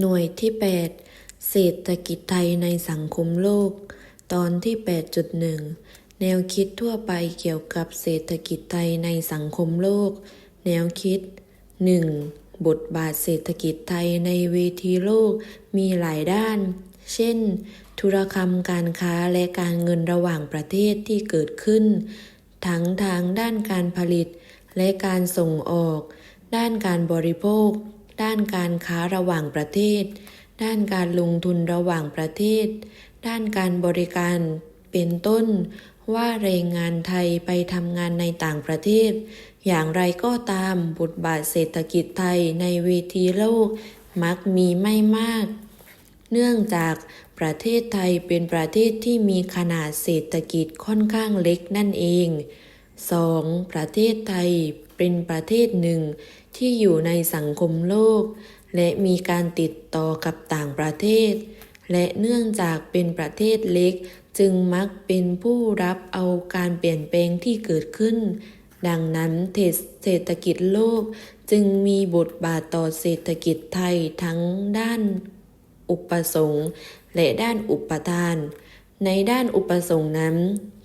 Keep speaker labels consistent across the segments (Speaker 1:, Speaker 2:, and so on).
Speaker 1: หน่วยที่ 8 เศรษฐกิจไทยในสังคมโลก ตอนที่ 8.1 แนวคิดทั่วไปเกี่ยวกับเศรษฐกิจไทยในสังคมโลก แนวคิด 1. บทบาทเศรษฐกิจไทยในเวทีโลกมีหลายด้าน เช่น ธุรกรรมการค้าและการเงินระหว่างประเทศที่เกิดขึ้น ทั้งทางด้านการผลิตและการส่งออก ด้านการบริโภค ด้านการค้าระหว่างประเทศ ด้านการลงทุนระหว่างประเทศ ด้านการบริการเป็นต้น ว่าแรงงานไทยไปทำงานในต่างประเทศ อย่างไรก็ตามบทบาทเศรษฐกิจไทยในเวทีโลกมักมีไม่มาก เนื่องจากประเทศไทยเป็นประเทศที่มีขนาดเศรษฐกิจค่อนข้างเล็กนั่นเอง 2. ประเทศไทย เป็นประเทศหนึ่งที่อยู่ในสังคมโลก และมีการติดต่อกับต่างประเทศ และเนื่องจากเป็นประเทศเล็กจึงมักเป็นผู้รับเอาการเปลี่ยนแปลงที่เกิดขึ้น ดังนั้นเศรษฐกิจโลกจึงมีบทบาทต่อเศรษฐกิจไทยทั้งด้านอุปสงค์และด้านอุปทาน ในด้านอุปสงค์นั้น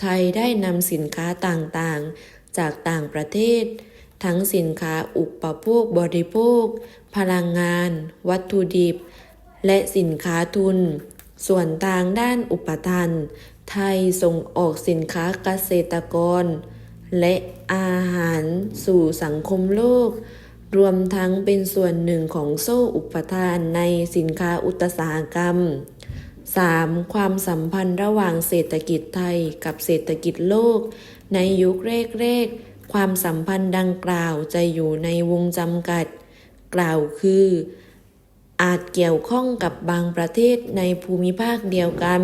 Speaker 1: ไทยได้นำสินค้าต่างๆ จากต่างประเทศ ทั้งสินค้าอุปโภคบริโภค พลังงาน วัตถุดิบ และสินค้าทุน ส่วนทางด้านอุปทาน ไทยส่งออกสินค้าเกษตรกร และอาหารสู่สังคมโลก รวมทั้งเป็นส่วนหนึ่งของโซ่อุปทานในสินค้าอุตสาหกรรม 3. ความสัมพันธ์ระหว่างเศรษฐกิจไทยกับเศรษฐกิจโลก ในยุคแรกๆ ความสัมพันธ์ดังกล่าวจะอยู่ในวงจำกัด กล่าวคือ อาจเกี่ยวข้องกับบางประเทศในภูมิภาคเดียวกัน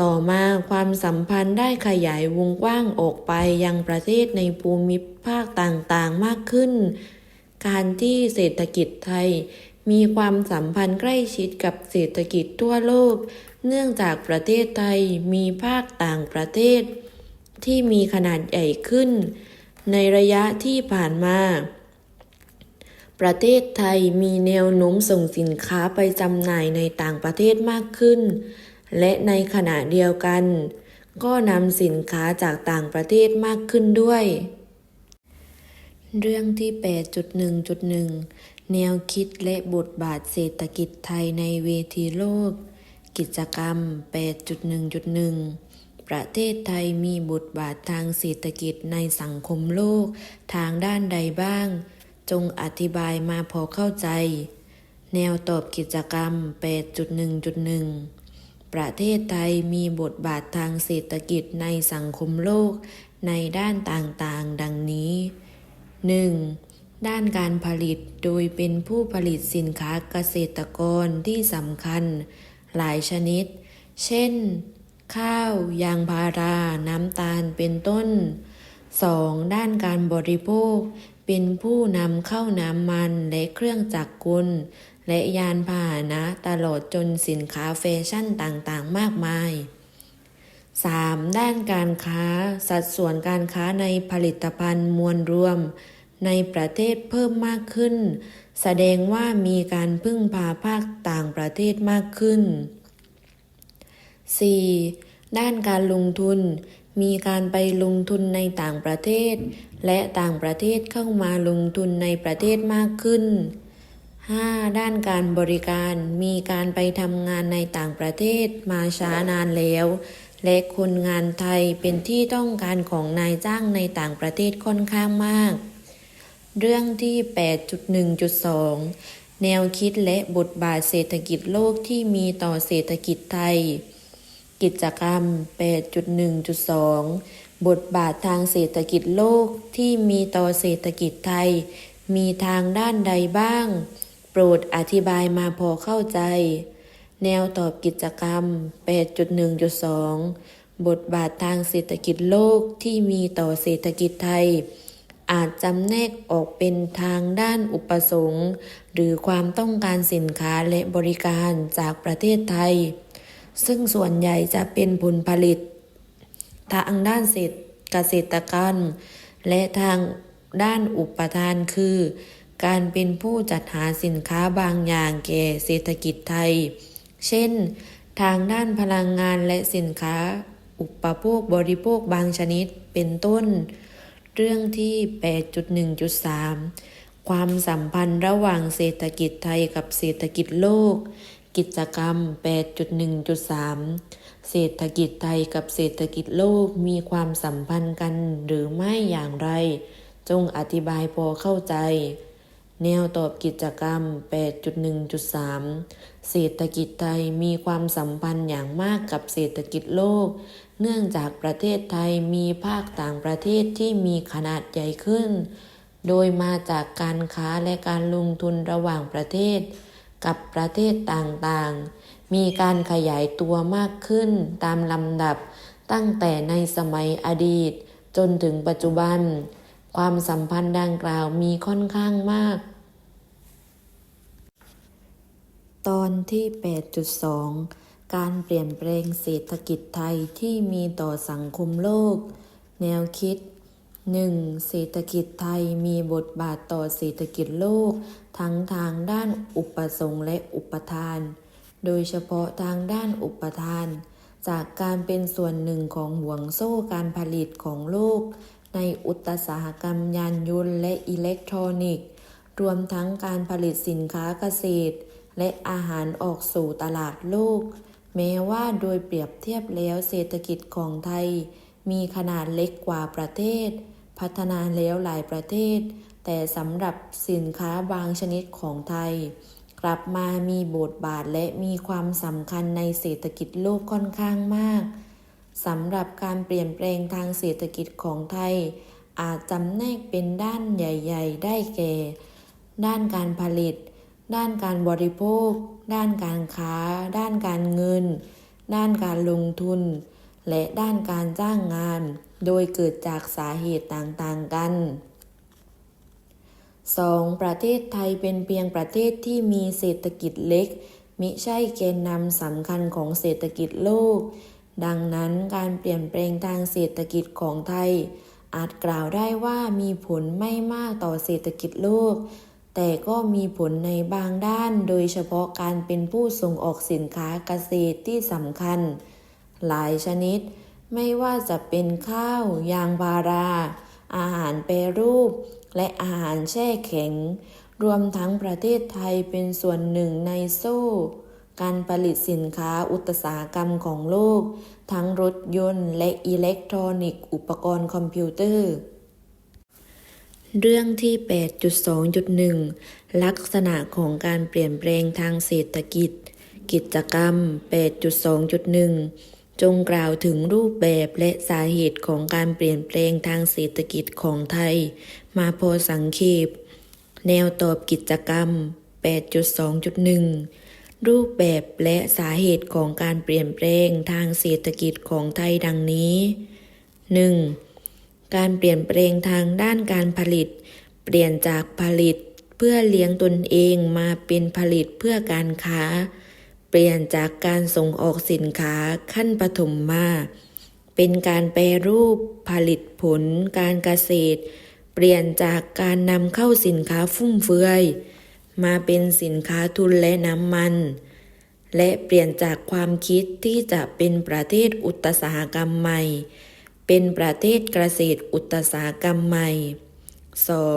Speaker 1: ต่อมาความสัมพันธ์ได้ขยายวงกว้างออกไปยังประเทศในภูมิภาคต่างๆมากขึ้น การที่เศรษฐกิจไทย มีความสัมพันธ์ใกล้ชิดกับเศรษฐกิจทั่วโลก เนื่องจากประเทศไทยมีภาคต่างประเทศ ที่มีขนาดใหญ่ขึ้น ในระยะที่ผ่านมา ประเทศไทยมีแนวโน้มส่งสินค้าไปจำหน่ายในต่างประเทศมากขึ้น และในขณะเดียวกัน ก็นำสินค้าจากต่างประเทศมากขึ้นด้วย เรื่องที่ 8.1.1 แนวคิดและบทบาทเศรษฐกิจไทยในเวทีโลก กิจกรรม 8.1.1 ประเทศไทยมีบทบาททางเศรษฐกิจในสังคมโลก ทางด้านใดบ้าง จงอธิบายมาพอเข้าใจ แนวตอบกิจกรรม 8.1.1 ประเทศไทยมีบทบาททางเศรษฐกิจในสังคมโลก ในด้านต่างๆ ดังนี้ 1. ด้านการผลิตโดยเป็นผู้ผลิตสินค้าเกษตรกรที่สำคัญ หลายชนิด เช่น ข้าว ยางพารา น้ำตาลเป็นต้น 2. ด้านการบริโภค เป็นผู้นำเข้าน้ำมันและเครื่องจักรกล และยานพาหนะตลอดจนสินค้าแฟชั่นต่างๆ มากมาย 3. ด้านการค้า สัดส่วนการค้าในผลิตภัณฑ์มวลรวม ในประเทศเพิ่มมากขึ้น แสดงว่ามีการพึ่งพาภาคต่างประเทศมากขึ้น 4. ด้านการลงทุน มีการไปลงทุนในต่างประเทศ และต่างประเทศเข้ามาลงทุนในประเทศมากขึ้น 5. ด้านการบริการ มีการไปทำงานในต่างประเทศมาช้านานแล้ว และคนงานไทยเป็นที่ต้องการของนายจ้างในต่างประเทศค่อนข้างมาก เรื่องที่ 8.1.2 แนวคิดและบทบาทเศรษฐกิจโลกที่มีต่อเศรษฐกิจไทย กิจกรรม 8.1.2 บทบาททางเศรษฐกิจโลกที่มีต่อเศรษฐกิจไทย มีทางด้านใดบ้าง โปรดอธิบายมาพอเข้าใจ แนวตอบกิจกรรม 8.1.2 บทบาททางเศรษฐกิจโลกที่มีต่อเศรษฐกิจไทย อาจจำแนกออกเป็นทางด้านอุปสงค์ หรือความต้องการสินค้าและบริการจากประเทศไทย ซึ่งส่วนใหญ่จะเป็นผลผลิต ทางด้านเศรษฐเกษตรกรรม และทางด้านอุปทานคือ การเป็นผู้จัดหาสินค้าบางอย่างแก่เศรษฐกิจไทย เช่น ทางด้านพลังงานและสินค้า อุปโภคบริโภคบางชนิดเป็นต้น เรื่องที่ 8.1.3 ความสัมพันธ์ระหว่างเศรษฐกิจไทยกับเศรษฐกิจโลก กิจกรรม 8.1.3 เศรษฐกิจไทยกับเศรษฐกิจโลกมีความสัมพันธ์กันหรือไม่อย่างไร จงอธิบายพอเข้าใจ แนวตอบกิจกรรม 8.1.3 เศรษฐกิจไทยมีความสัมพันธ์อย่างมากกับเศรษฐกิจโลก เนื่องจากประเทศไทยมีภาคต่างประเทศที่มีขนาดใหญ่ขึ้น โดยมาจากการค้าและการลงทุนระหว่างประเทศ กับประเทศต่างๆ มีการขยายตัวมากขึ้นตามลำดับ ตั้งแต่ในสมัยอดีต จนถึงปัจจุบัน ความสัมพันธ์ดังกล่าวมีค่อนข้างมาก ตอนที่ 8.2 การเปลี่ยนแปลงเศรษฐกิจไทยที่มีต่อสังคมโลก แนวคิด 1. เศรษฐกิจไทยมีบทบาทต่อเศรษฐกิจโลก ทั้งทางด้านอุปสงค์และอุปทาน โดยเฉพาะทางด้านอุปทาน จากการเป็นส่วนหนึ่งของห่วงโซ่การผลิตของโลก ในอุตสาหกรรมยานยนต์และอิเล็กทรอนิกส์ รวมทั้งการผลิตสินค้าเกษตร และอาหารออกสู่ตลาดโลก แม้ว่าโดยเปรียบเทียบแล้วเศรษฐกิจของไทย มีขนาดเล็กกว่าประเทศ พัฒนาแล้วหลายประเทศ แต่สำหรับสินค้าบางชนิดของไทย กลับมามีบทบาทและมีความสำคัญในเศรษฐกิจโลกค่อนข้างมากสำหรับการเปลี่ยนแปลงทางเศรษฐกิจของไทย อาจจำแนกเป็นด้านใหญ่ ๆ ได้แก่ ด้านการผลิต ด้านการบริโภค ด้านการค้า ด้านการเงิน ด้านการลงทุน และด้านการจ้างงาน โดยเกิดจากสาเหตุต่างๆกัน 2. ประเทศไทยเป็นเพียงประเทศที่มีเศรษฐกิจเล็ก มิใช่แกนนำสำคัญของเศรษฐกิจโลก ดังนั้นการเปลี่ยนแปลงทางเศรษฐกิจของไทย อาจกล่าวได้ว่ามีผลไม่มากต่อเศรษฐกิจโลก แต่ก็มีผลในบางด้าน โดยเฉพาะการเป็นผู้ส่งออกสินค้าเกษตรที่สำคัญ หลายชนิด ไม่ว่าจะเป็นข้าว ยางพารา อาหารแปรรูป และอาหารแช่แข็ง รวมทั้งประเทศไทยเป็นส่วนหนึ่งในโซ่ การผลิตสินค้าอุตสาหกรรมของโลก ทั้งรถยนต์และอิเล็กทรอนิกส์อุปกรณ์คอมพิวเตอร์เรื่องที่ 8.2.1 ลักษณะของการเปลี่ยนแปลงทางเศรษฐกิจ กิจกรรม 8.2.1 จงกล่าวถึงรูปแบบและสาเหตุของการเปลี่ยนแปลงทางเศรษฐกิจของไทย มาพอสังเขปแนวตอบกิจกรรม 8.2.1 รูปแบบและสาเหตุของการเปลี่ยนแปลงทางเศรษฐกิจของไทยดังนี้ 1. การเปลี่ยนแปลงทางด้านการผลิต เปลี่ยนจากผลิตเพื่อเลี้ยงตนเองมาเป็นผลิตเพื่อการค้า ปลี่ยนจากการส่งออกสินค้าขั้นปฐมมาเป็นการแปรรูปผลิตผลการเกษตร เปลี่ยนจากการนำเข้าสินค้าฟุ่มเฟือย มาเป็นสินค้าทุนและน้ำมัน และเปลี่ยนจากความคิดที่จะเป็นประเทศอุตสาหกรรมใหม่ เป็นประเทศเกษตรอุตสาหกรรมใหม่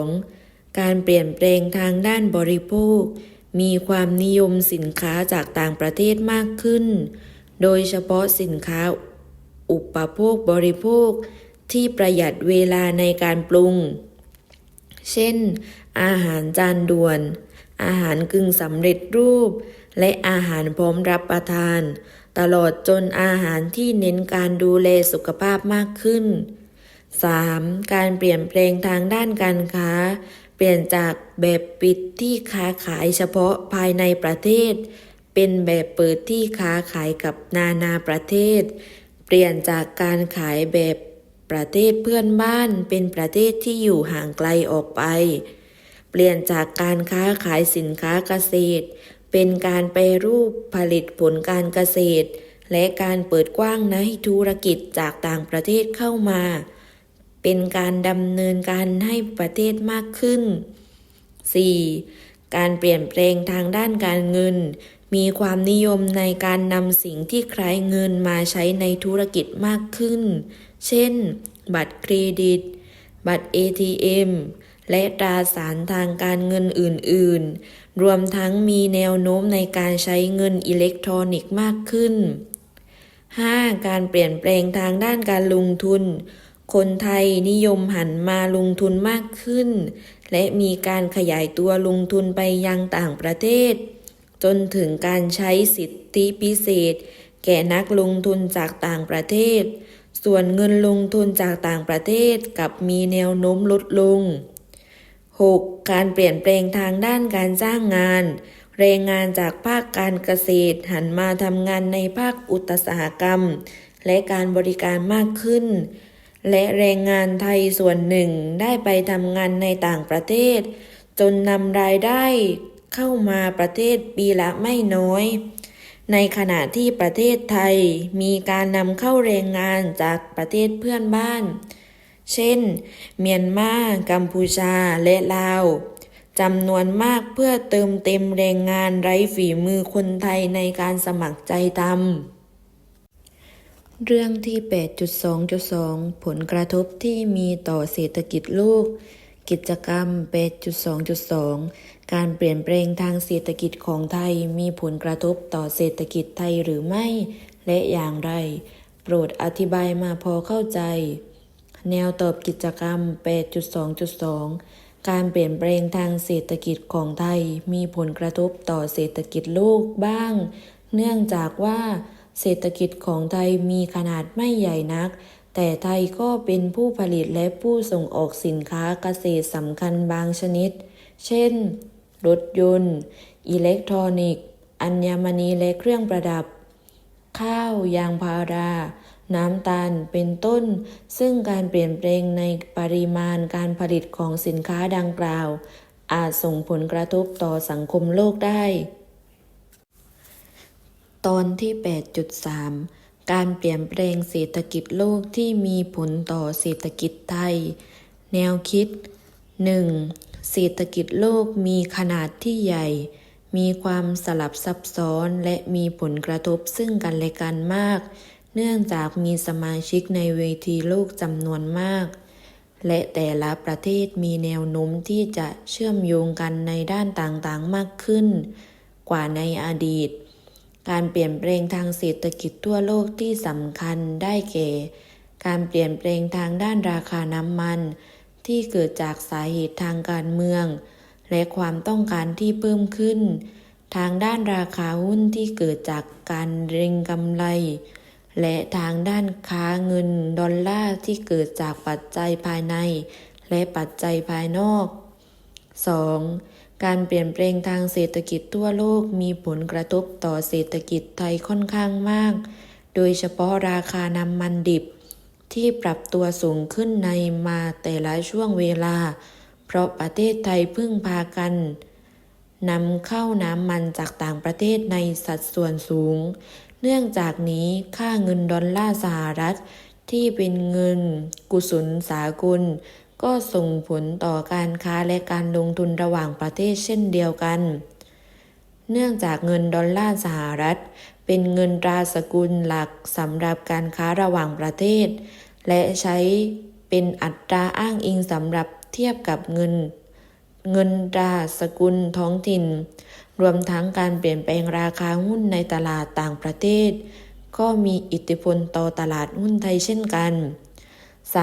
Speaker 1: 2. การเปลี่ยนแปลงทางด้านบริโภค มีความนิยมสินค้าจากต่างประเทศมากขึ้น โดยเฉพาะสินค้าอุปโภคบริโภคที่ประหยัดเวลาในการปรุง เช่น อาหารจานด่วน อาหารกึ่งสำเร็จรูป และอาหารพร้อมรับประทาน ตลอดจนอาหารที่เน้นการดูแลสุขภาพมากขึ้น 3. การเปลี่ยนแปลงทางด้านการค้า เปลี่ยนจากแบบปิดที่ค้าขายเฉพาะภายในประเทศ เป็นแบบเปิดที่ค้าขายกับนานาประเทศ เปลี่ยนจากการขายแบบประเทศเพื่อนบ้านเป็นประเทศที่อยู่ห่างไกลออกไป เปลี่ยนจากการค้าขายสินค้าเกษตร เป็นการแปรรูปผลิตผลการเกษตร และการเปิดกว้างในธุรกิจจากต่างประเทศเข้ามา เป็นการดำเนินการให้ประเทศมากขึ้น 4. การเปลี่ยนแปลงทางด้านการเงิน มีความนิยมในการนำสิ่งที่คล้ายเงินมาใช้ในธุรกิจมากขึ้น เช่น บัตรเครดิต บัตร ATM และตราสารทางการเงินอื่น ๆ รวมทั้งมีแนวโน้มในการใช้เงินอิเล็กทรอนิกส์มากขึ้น 5. การเปลี่ยนแปลงทางด้านการลงทุน คนไทยนิยมหันมาลงทุนมากขึ้น และมีการขยายตัวลงทุนไปยังต่างประเทศ จนถึงการใช้สิทธิพิเศษ แก่นักลงทุนจากต่างประเทศ ส่วนเงินลงทุนจากต่างประเทศกับมีแนวโน้มลดลง 6. การเปลี่ยนแปลงทางด้านการจ้างงาน แรงงานจากภาคการเกษตรหันมาทำงานในภาคอุตสาหกรรม และการบริการมากขึ้น และแรงงานไทยส่วนหนึ่งได้ไปทำงานในต่างประเทศ จนนำรายได้เข้ามาประเทศปีละไม่น้อย ในขณะที่ประเทศไทยมีการนำเข้าแรงงานจากประเทศเพื่อนบ้าน เช่น เมียนมา กัมพูชา และลาวจำนวนมากเพื่อเติมเต็มแรงงานไร้ฝีมือคนไทยในการสมัครใจทำ เรื่องที่ 8.2.2 ผลกระทบที่มีต่อเศรษฐกิจโลก กิจกรรม 8.2.2 การเปลี่ยนแปลงทางเศรษฐกิจของไทยมีผลกระทบต่อเศรษฐกิจไทยหรือไม่ และอย่างไร โปรดอธิบายมาพอเข้าใจ แนวตอบกิจกรรม 8.2.2 การเปลี่ยนแปลงทางเศรษฐกิจของไทยมีผลกระทบต่อเศรษฐกิจโลกบ้าง เนื่องจากว่า เศรษฐกิจของไทยมีขนาดไม่ใหญ่นัก แต่ไทยก็เป็นผู้ผลิตและผู้ส่งออกสินค้าเกษตรสำคัญบางชนิด เช่น รถยนต์ อิเล็กทรอนิกส์ อัญมณีและเครื่องประดับ ข้าว ยางพารา น้ำตาล เป็นต้น ซึ่งการเปลี่ยนแปลงในปริมาณการผลิตของสินค้าดังกล่าว อาจส่งผลกระทบต่อสังคมโลกได้ ตอนที่ 8.3 การเปลี่ยนแปลงเศรษฐกิจโลกที่มีผลต่อเศรษฐกิจไทย แนวคิด 1. เศรษฐกิจโลกมีขนาดที่ใหญ่ มีความสลับซับซ้อนและมีผลกระทบซึ่งกันและกันมาก เนื่องจากมีสมาชิกในเวทีโลกจำนวนมาก และแต่ละประเทศมีแนวโน้มที่จะเชื่อมโยงกันในด้านต่างๆมากขึ้น กว่าในอดีต การเปลี่ยนแปลงทางเศรษฐกิจทั่วโลกที่สำคัญได้แก่ การเปลี่ยนแปลงทางด้านราคาน้ำมัน ที่เกิดจากสาเหตุทางการเมือง และความต้องการที่เพิ่มขึ้น ทางด้านราคาหุ้นที่เกิดจากการเร่งกำไร และทางด้านค้าเงินดอลลาร์ที่เกิดจากปัจจัยภายใน และปัจจัยภายนอก 2. การเปลี่ยนแปลงทางเศรษฐกิจทั่วโลกมีผลกระทบต่อเศรษฐกิจไทยค่อนข้างมาก โดยเฉพาะราคาน้ำมันดิบ ที่ปรับตัวสูงขึ้นในมาแต่ละช่วงเวลา เพราะประเทศไทยพึ่งพากันนำเข้าน้ำมันจากต่างประเทศในสัดส่วนสูง เนื่องจากนี้ค่าเงินดอลลาร์สหรัฐ ที่เป็นเงิน กุศลสากล ก็ส่งผลต่อการค้าและการลงทุนระหว่างประเทศเช่นเดียวกัน เนื่องจากเงินดอลลาร์สหรัฐ เป็นเงินตราสกุลหลักสำหรับการค้าระหว่างประเทศ และใช้เป็นอัตราอ้างอิงสำหรับเทียบกับเงิน เงินตราสกุลท้องถิ่น รวมทั้งการเปลี่ยนแปลงราคาหุ้นในตลาดต่างประเทศ ก็มีอิทธิพลต่อตลาดหุ้นไทยเช่นกัน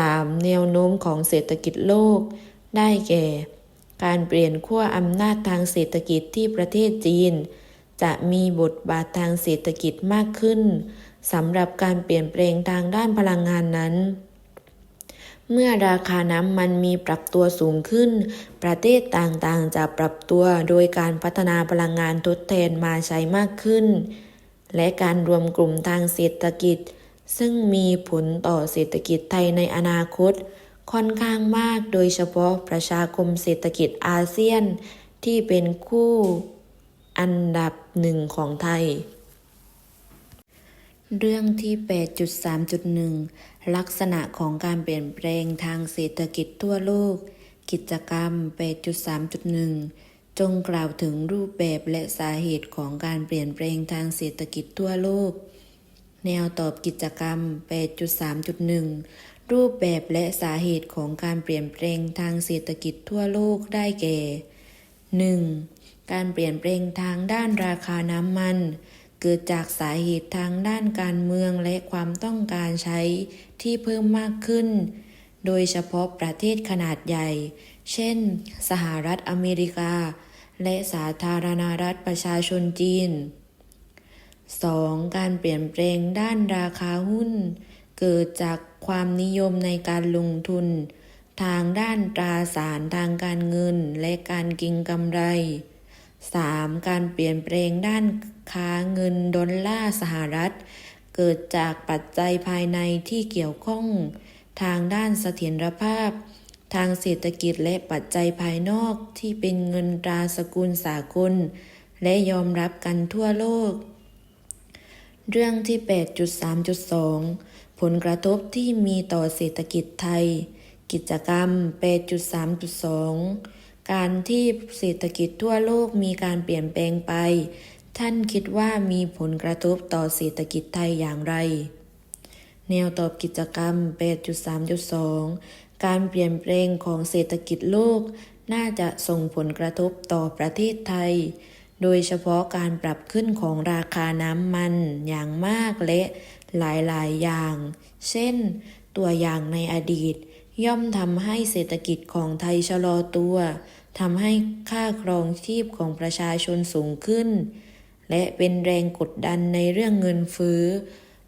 Speaker 1: 3. แนวโน้มของเศรษฐกิจโลก ได้แก่ การเปลี่ยนขั้วอำนาจทางเศรษฐกิจที่ประเทศจีน จะมีบทบาททางเศรษฐกิจมากขึ้นสำหรับการเปลี่ยนแปลงทางด้านพลังงานนั้น เมื่อราคาน้ำมันมีปรับตัวสูงขึ้น ประเทศต่างๆ จะปรับตัวโดยการพัฒนาพลังงานทดแทนมาใช้มากขึ้น และการรวมกลุ่มทางเศรษฐกิจ ซึ่งมีผลต่อเศรษฐกิจไทยในอนาคต ค่อนข้างมากโดยเฉพาะประชาคมเศรษฐกิจอาเซียน ที่เป็นคู่อันดับหนึ่งของไทย เรื่องที่ 8.3.1 ลักษณะของการเปลี่ยนแปลงทางเศรษฐกิจทั่วโลก กิจกรรม 8.3.1 จงกล่าวถึงรูปแบบและสาเหตุของการเปลี่ยนแปลงทางเศรษฐกิจทั่วโลก แนวตอบกิจกรรม 8.3.1 รูปแบบและสาเหตุของการเปลี่ยนแปลงทางเศรษฐกิจทั่วโลกได้แก่ 1. การเปลี่ยนแปลงทางด้านราคาน้ำมัน เกิดจากสาเหตุทางด้านการเมืองและความต้องการใช้ที่เพิ่มมากขึ้น โดยเฉพาะประเทศขนาดใหญ่ เช่น สหรัฐอเมริกา และสาธารณรัฐประชาชนจีน 2. การเปลี่ยนแปลงด้านราคาหุ้น เกิดจากความนิยมในการลงทุน ทางด้านตราสารทางการเงินและการกิงกำไร 3. การเปลี่ยนแปลงด้านค้าเงินดอลลาร์สหรัฐ เกิดจากปัจจัยภายในที่เกี่ยวข้อง ทางด้านเสถียรภาพ ทางเศรษฐกิจและปัจจัยภายนอกที่เป็นเงินตราสกุลสากล และยอมรับกันทั่วโลก เรื่องที่ 8.3.2 ผลกระทบที่มีต่อเศรษฐกิจไทย กิจกรรม 8.3.2 การที่เศรษฐกิจทั่วโลกมีการเปลี่ยนแปลงไป ท่านคิดว่ามีผลกระทบต่อเศรษฐกิจไทยอย่างไร แนวตอบกิจกรรม 8.3.2 การเปลี่ยนแปลงของเศรษฐกิจโลก น่าจะส่งผลกระทบต่อประเทศไทย โดยเฉพาะการปรับขึ้นของราคาน้ำมันอย่างมากและหลายๆ อย่าง เช่น ตัวอย่างในอดีต ย่อมทำให้เศรษฐกิจของไทยชะลอตัวทำให้ค่าครองชีพของประชาชนสูงขึ้น และเป็นแรงกดดันในเรื่องเงินเฟ้อ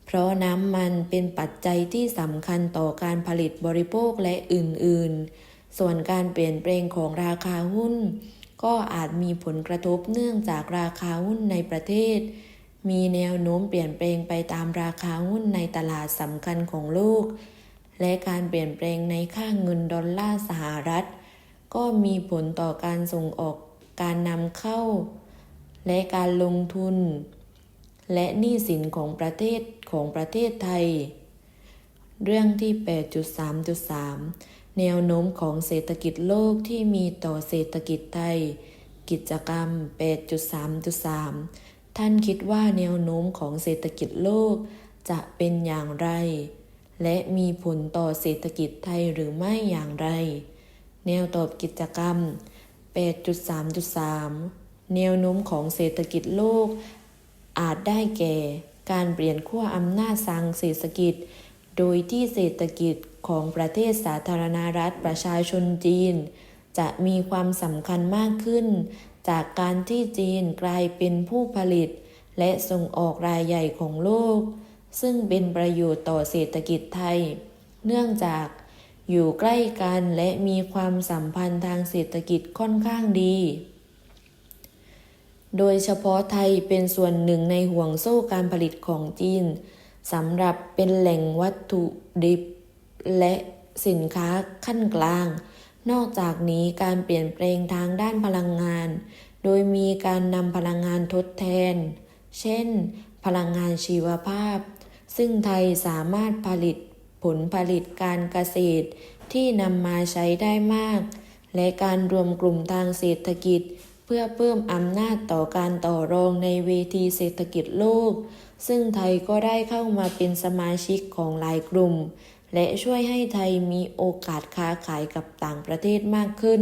Speaker 1: เพราะน้ำมันเป็นปัจจัยที่สำคัญต่อการผลิตบริโภคและอื่น ๆ ส่วนการเปลี่ยนแปลงของราคาหุ้น ก็อาจมีผลกระทบเนื่องจากราคาหุ้นในประเทศ มีแนวโน้มเปลี่ยนแปลงไปตามราคาหุ้นในตลาดสำคัญของโลก และการเปลี่ยนแปลงในค่าเงินดอลลาร์สหรัฐ ก็มีผลต่อการส่งออกการนำเข้า และการลงทุน และหนี้สินของประเทศของประเทศไทย เรื่องที่ 8.3.3 แนวโน้มของเศรษฐกิจโลกที่มีต่อเศรษฐกิจไทย กิจกรรม 8.3.3 ท่านคิดว่าแนวโน้มของเศรษฐกิจโลกจะเป็นอย่างไร และมีผลต่อเศรษฐกิจไทยหรือไม่อย่างไร แนวตอบกิจกรรม 8.3.3 แนวโน้มของเศรษฐกิจโลก อาจได้แก่ การเปลี่ยนขั้วอำนาจทางเศรษฐกิจ โดยที่เศรษฐกิจ ของประเทศสาธารณรัฐประชาชนจีน จะมีความสำคัญมากขึ้น จากการที่จีนกลายเป็นผู้ผลิต และส่งออกรายใหญ่ของโลก ซึ่งเป็นประโยชน์ต่อเศรษฐกิจไทย เนื่องจากอยู่ใกล้กันและมีความสัมพันธ์ทางเศรษฐกิจค่อนข้างดี โดยเฉพาะไทยเป็นส่วนหนึ่งในห่วงโซ่การผลิตของจีนสำหรับเป็นแหล่งวัตถุดิบ และสินค้าขั้นกลาง นอกจากนี้การเปลี่ยนแปลงทางด้านพลังงาน โดยมีการนำพลังงานทดแทน เช่น พลังงานชีวภาพ ซึ่งไทยสามารถผลิตผลผลิตการเกษตรที่นำมาใช้ได้มาก และการรวมกลุ่มทางเศรษฐกิจ เพื่อเพิ่มอำนาจต่อการต่อรองในเวทีเศรษฐกิจโลก ซึ่งไทยก็ได้เข้ามาเป็นสมาชิกของหลายกลุ่ม และช่วยให้ไทยมีโอกาสค้าขายกับต่างประเทศมากขึ้น